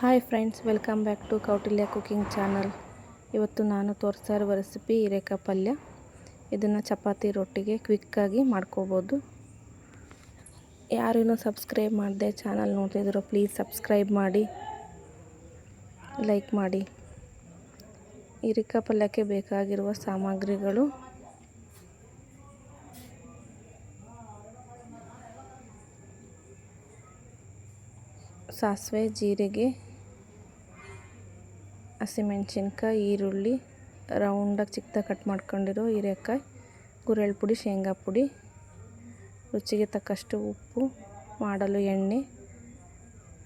Hi friends, welcome back to Kautilya cooking channel. ಇವತ್ತು ನಾನು ತೋರಿಸ್ತಾ ಇರುವ ರೆಸಿಪಿ ಹೀರೆಕಾಯಿ ಪಲ್ಯ ಇದನ್ನು ಚಪಾತಿ ರೊಟ್ಟಿಗೆ ಕ್ವಿಕ್ಕಾಗಿ ಮಾಡ್ಕೋಬೋದು. ಯಾರೂ ಸಬ್ಸ್ಕ್ರೈಬ್ ಮಾಡಿದೆ ಚಾನಲ್ ನೋಡ್ತಿದ್ರು ಪ್ಲೀಸ್ ಸಬ್ಸ್ಕ್ರೈಬ್ ಮಾಡಿ ಲೈಕ್ ಮಾಡಿ. ಹೀರೆಕಾಯಿ ಪಲ್ಯಕ್ಕೆ ಬೇಕಾಗಿರುವ ಸಾಮಗ್ರಿಗಳು. ಸಾಸಿವೆ, ಜೀರಿಗೆ ಹಸಿಮೆಣ್ಸಿನ್ಕಾಯಿ, ಈರುಳ್ಳಿ ರೌಂಡಾಗಿ ಚಿಕ್ಕದಾಗಿ ಕಟ್ ಮಾಡ್ಕೊಂಡಿರೋ ಹೀರೆಕಾಯಿ ಗುರೆಳ್ ಪುಡಿ, ಶೇಂಗಾ ಪುಡಿ, ರುಚಿಗೆ ತಕ್ಕಷ್ಟು ಉಪ್ಪು, ಮಾಡಲು ಎಣ್ಣೆ,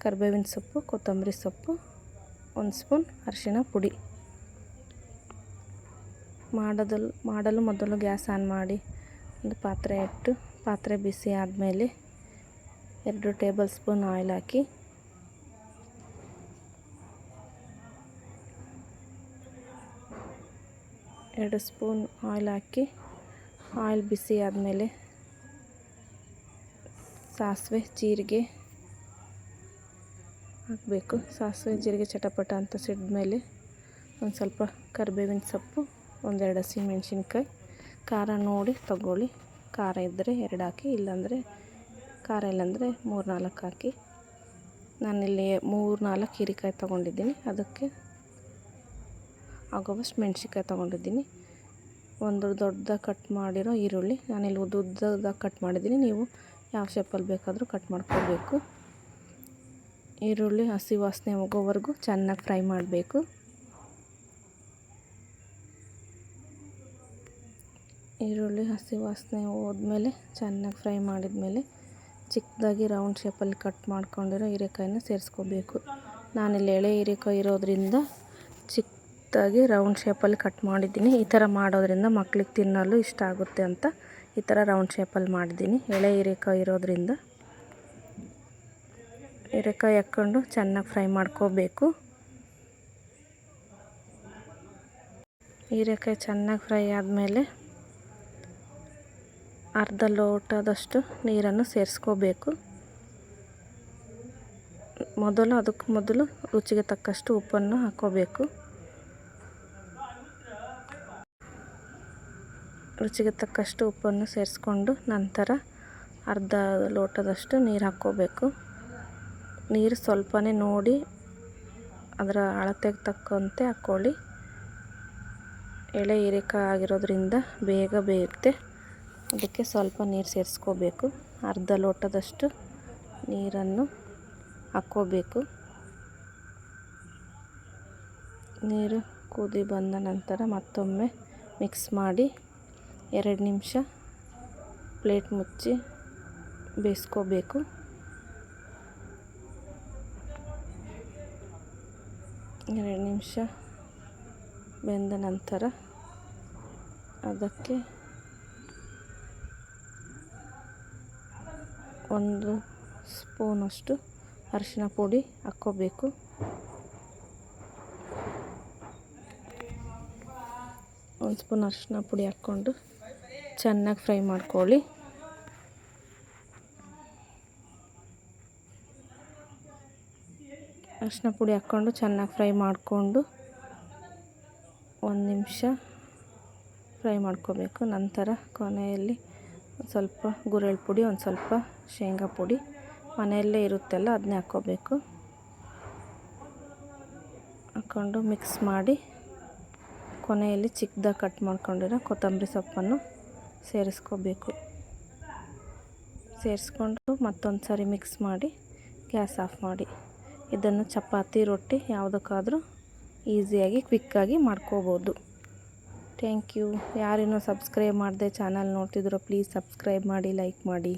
ಕರ್ಬೇವಿನ ಸೊಪ್ಪು, ಕೊತ್ತಂಬರಿ ಸೊಪ್ಪು, ಒಂದು ಸ್ಪೂನ್ ಅರಿಶಿಣ ಪುಡಿ. ಮಾಡೋದಲ್, ಮಾಡಲು ಮೊದಲು ಗ್ಯಾಸ್ ಆನ್ ಮಾಡಿ ಒಂದು ಪಾತ್ರೆ ಇಟ್ಟು, ಪಾತ್ರೆ ಬಿಸಿ ಆದಮೇಲೆ ಎರಡು ಟೇಬಲ್ ಸ್ಪೂನ್ ಆಯಿಲ್ ಹಾಕಿ ಎರಡು ಸ್ಪೂನ್ ಆಯಿಲ್ ಹಾಕಿ, ಆಯಿಲ್ ಬಿಸಿ ಆದಮೇಲೆ ಸಾಸಿವೆ, ಜೀರಿಗೆ ಹಾಕಬೇಕು. ಸಾಸಿವೆ, ಜೀರಿಗೆ ಚಟಪಟ ಅಂತ ಸಿಡಿದ್ಮೇಲೆ ಒಂದು ಸ್ವಲ್ಪ ಕರಿಬೇವಿನ ಸೊಪ್ಪು, ಒಂದೆರಡು ಹಸಿಮೆಣ್ಸಿನ್ಕಾಯಿ, ಖಾರ ನೋಡಿ ತಗೊಳ್ಳಿ. ಖಾರ ಇದ್ದರೆ ಎರಡು ಹಾಕಿ, ಇಲ್ಲಾಂದರೆ ಖಾರ ಇಲ್ಲಾಂದರೆ ಮೂರು ನಾಲ್ಕು ಹಾಕಿ. ನಾನಿಲ್ಲಿ ಮೂರು ನಾಲ್ಕು ಹೀರೆಕಾಯಿ ತೊಗೊಂಡಿದ್ದೀನಿ. ಅದಕ್ಕೆ ಆಗೋವಷ್ಟು ಮೆಣ್ಸಿನ್ಕಾಯಿ ತೊಗೊಂಡಿದ್ದೀನಿ. ಒಂದು ದೊಡ್ಡದಾಗಿ ಕಟ್ ಮಾಡಿರೋ ಈರುಳ್ಳಿ. ನಾನಿಲ್ಲಿ ಉದ್ದದ ಕಟ್ ಮಾಡಿದ್ದೀನಿ. ನೀವು ಯಾವ ಶೇಪಲ್ಲಿ ಬೇಕಾದರೂ ಕಟ್ ಮಾಡ್ಕೋಬೇಕು ಈರುಳ್ಳಿ ಹಸಿ ವಾಸನೆ ಹೋಗೋವರೆಗೂ ಚೆನ್ನಾಗಿ ಫ್ರೈ ಮಾಡಬೇಕು. ಈರುಳ್ಳಿ ಹಸಿ ವಾಸನೆ ಹೋದ್ಮೇಲೆ ಚೆನ್ನಾಗಿ ಫ್ರೈ ಮಾಡಿದ್ಮೇಲೆ ಚಿಕ್ಕದಾಗಿ ರೌಂಡ್ ಶೇಪಲ್ಲಿ ಕಟ್ ಮಾಡ್ಕೊಂಡಿರೋ ಹೀರೆಕಾಯಿನ ಸೇರಿಸ್ಕೋಬೇಕು. ನಾನಿಲ್ಲಿ ಎಳೆ ಹೀರೆಕಾಯಿ ಇರೋದ್ರಿಂದ ಚಿಕ್ಕ ಚಿಕ್ಕದಾಗಿ ರೌಂಡ್ ಶೇಪಲ್ಲಿ ಕಟ್ ಮಾಡಿದ್ದೀನಿ. ಈ ಥರ ಮಾಡೋದ್ರಿಂದ ಮಕ್ಳಿಗೆ ತಿನ್ನಲು ಇಷ್ಟ ಆಗುತ್ತೆ ಅಂತ ಈ ಥರ ರೌಂಡ್ ಶೇಪಲ್ಲಿ ಮಾಡಿದ್ದೀನಿ. ಎಳೆ ಹೀರೆಕಾಯಿ ಇರೋದ್ರಿಂದ. ಹೀರೆಕಾಯಿ ಹಾಕ್ಕೊಂಡು ಚೆನ್ನಾಗಿ ಫ್ರೈ ಮಾಡ್ಕೋಬೇಕು. ಹೀರೆಕಾಯಿ ಚೆನ್ನಾಗಿ ಫ್ರೈ ಆದಮೇಲೆ ಅರ್ಧ ಲೋಟದಷ್ಟು ನೀರನ್ನು ಸೇರಿಸ್ಕೋಬೇಕು. ಮೊದಲು, ಅದಕ್ಕೆ ಮೊದಲು ರುಚಿಗೆ ತಕ್ಕಷ್ಟು ಉಪ್ಪನ್ನು ಹಾಕ್ಕೋಬೇಕು. ರುಚಿಗೆ ತಕ್ಕಷ್ಟು ಉಪ್ಪನ್ನು ಸೇರಿಸ್ಕೊಂಡು ನಂತರ ಅರ್ಧ ಲೋಟದಷ್ಟು ನೀರು ಹಾಕ್ಕೋಬೇಕು. ನೀರು ಸ್ವಲ್ಪನೇ ನೋಡಿ ಅದರ ಅಳತೆಗೆ ತಕ್ಕಂತೆ ಹಾಕ್ಕೊಳ್ಳಿ. ಎಳೆ ಹೀರೆಕಾಯಿ ಆಗಿರೋದ್ರಿಂದ ಬೇಗ ಬೇಯುತ್ತೆ. ಅದಕ್ಕೆ ಸ್ವಲ್ಪ ನೀರು ಸೇರಿಸ್ಕೋಬೇಕು. ಅರ್ಧ ಲೋಟದಷ್ಟು ನೀರನ್ನು ಹಾಕ್ಕೋಬೇಕು. ನೀರು ಕುದಿ ಬಂದ ನಂತರ ಮತ್ತೊಮ್ಮೆ ಮಿಕ್ಸ್ ಮಾಡಿ ಎರಡು ನಿಮಿಷ ಪ್ಲೇಟ್ ಮುಚ್ಚಿ ಬೇಯಿಸ್ಕೋಬೇಕು. ಎರಡು ನಿಮಿಷ ಬೆಂದ ನಂತರ ಅದಕ್ಕೆ ಒಂದು ಸ್ಪೂನಷ್ಟು ಅರಿಶಿನ ಪುಡಿ ಹಾಕ್ಕೋಬೇಕು. ಒಂದು ಸ್ಪೂನ್ ಅರಿಶಿನ ಪುಡಿ ಹಾಕ್ಕೊಂಡು ಚೆನ್ನಾಗಿ ಫ್ರೈ ಮಾಡ್ಕೊಳ್ಳಿ. ಅರಿಶಿನ ಪುಡಿ ಹಾಕ್ಕೊಂಡು ಚೆನ್ನಾಗಿ ಫ್ರೈ ಮಾಡಿಕೊಂಡು ಒಂದು ನಿಮಿಷ ಫ್ರೈ ಮಾಡ್ಕೋಬೇಕು. ನಂತರ ಕೊನೆಯಲ್ಲಿ ಸ್ವಲ್ಪ ಗುರೆಳ್ ಪುಡಿ, ಒಂದು ಸ್ವಲ್ಪ ಶೇಂಗಾ ಪುಡಿ ಮನೆಯಲ್ಲೇ ಇರುತ್ತಲ್ಲ ಅದನ್ನೇ ಹಾಕ್ಕೋಬೇಕು. ಹಾಕ್ಕೊಂಡು ಮಿಕ್ಸ್ ಮಾಡಿ ಕೊನೆಯಲ್ಲಿ ಚಿಕ್ಕದಾಗಿ ಕಟ್ ಮಾಡ್ಕೊಂಡಿರೋ ಕೊತ್ತಂಬರಿ ಸೊಪ್ಪನ್ನು ಸೇರಿಸ್ಕೋಬೇಕು. ಸೇರಿಸ್ಕೊಂಡು ಮತ್ತೊಂದು ಸಾರಿ ಮಿಕ್ಸ್ ಮಾಡಿ ಗ್ಯಾಸ್ ಆಫ್ ಮಾಡಿ. ಇದನ್ನು ಚಪಾತಿ, ರೊಟ್ಟಿ ಯಾವುದಕ್ಕಾದರೂ ಈಸಿಯಾಗಿ ಕ್ವಿಕ್ಕಾಗಿ ಮಾಡ್ಕೋಬೋದು. ಥ್ಯಾಂಕ್ ಯು ಯಾರೇನೋ ಸಬ್ಸ್ಕ್ರೈಬ್ ಮಾಡಿದೆ ಚಾನಲ್ ನೋಡ್ತಿದ್ರು ಪ್ಲೀಸ್ ಸಬ್ಸ್ಕ್ರೈಬ್ ಮಾಡಿ ಲೈಕ್ ಮಾಡಿ.